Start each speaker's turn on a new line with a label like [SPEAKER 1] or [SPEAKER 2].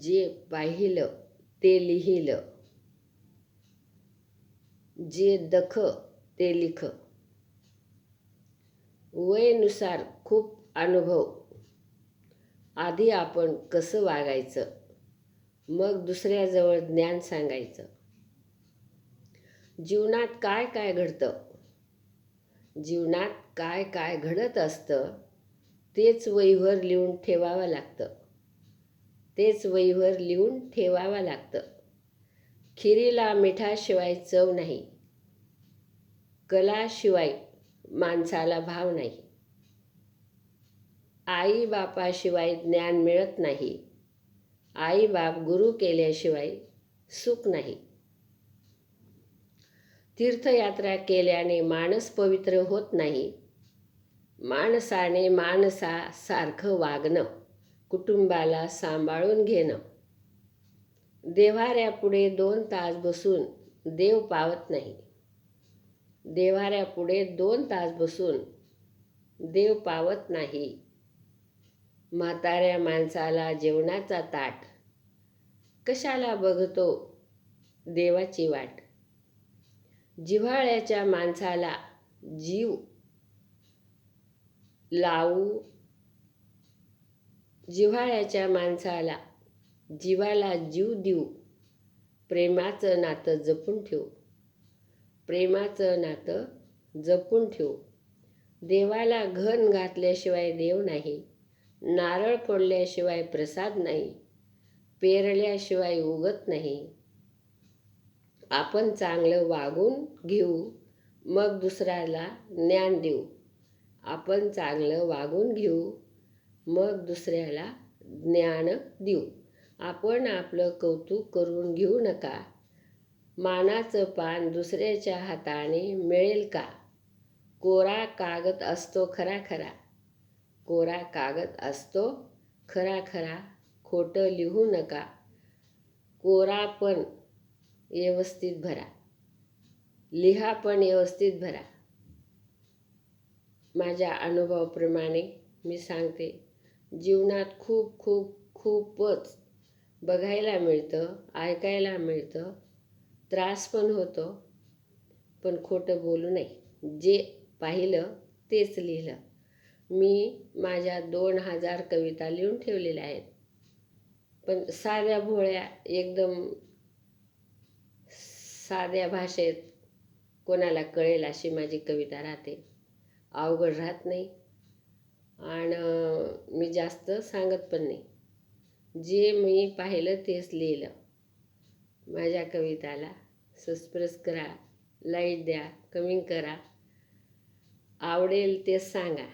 [SPEAKER 1] जे पाहिलं ते लिहिलं. जे दख ते लिख. वयनुसार खूप अनुभव. आधी आपण कसं वागायचं? मग दुसऱ्याजवळ ज्ञान सांगायचं. जीवनात काय काय घडतं? जीवनात काय काय घडत असतं तेच वहीवर लिहून ठेवावं लागतं. तेच वहीवर लिहून ठेवावं लागतं. खिरीला मिठाशिवाय चव नाही. कलाशिवाय माणसाला भाव नाही. आई बापाशिवाय ज्ञान मिळत नाही. आई बाप गुरु केल्याशिवाय सुख नाही. तीर्थयात्रा केल्याने माणस पवित्र होत नाही. माणसाने माणसासारखं वागणं कुटुंबाला सांभाळून घेणं. देव्हाऱ्यापुढे दोन तास बसून देव पावत नाही. देव्हाऱ्यापुढे दोन तास बसून देव पावत नाही. म्हाताऱ्या माणसाला जेवणाचा ताट. कशाला बघतो देवाची वाट? जिव्हाळ्याच्या माणसाला जीव लावू जिव्हाळ्याच्या माणसाला जीवाला जीव देऊ प्रेमाचं नातं जपून ठेवू. प्रेमाचं नातं जपून ठेवू. देवाला घन घातल्याशिवाय देव नाही नारळ फोडल्याशिवाय प्रसाद नाही पेरल्याशिवाय उगत नाही. आपण चांगलं वागून घेऊ मग दुसऱ्याला ज्ञान देऊ. आपण चांगलं वागून घेऊ मग दुसऱ्याला ज्ञान देऊ. आपण आपलं कौतुक करून घेऊ नका. मानाचं पान दुसऱ्याच्या हाताने मिळेल का? कोरा कागद असतो खरा खरा. कोरा कागद असतो खरा खरा. खोटं लिहू नका. कोरा पण व्यवस्थित भरा. लिहा पण व्यवस्थित भरा. माझ्या अनुभवाप्रमाणे मी सांगते. जीवनात खूप खूप खूपच बघायला मिळतं ऐकायला मिळतं. त्रास पण होतो पण खोटं बोलू नये. जे पाहिलं तेच लिहिलं. मी माझ्या दोन हजार कविता लिहून ठेवलेल्या आहेत. पण साध्या भोळ्या एकदम साध्या भाषेत कोणाला कळेल अशी माझी कविता राहते. अवघड राहत नाही. आणि मी जास्त सांगत पण नाही. जे मी पाहिलं तेच लिहिलं. माझ्या कविताला सस्प्रेस करा लाइट द्या कमेंट करा. आवडेल ते सांगा.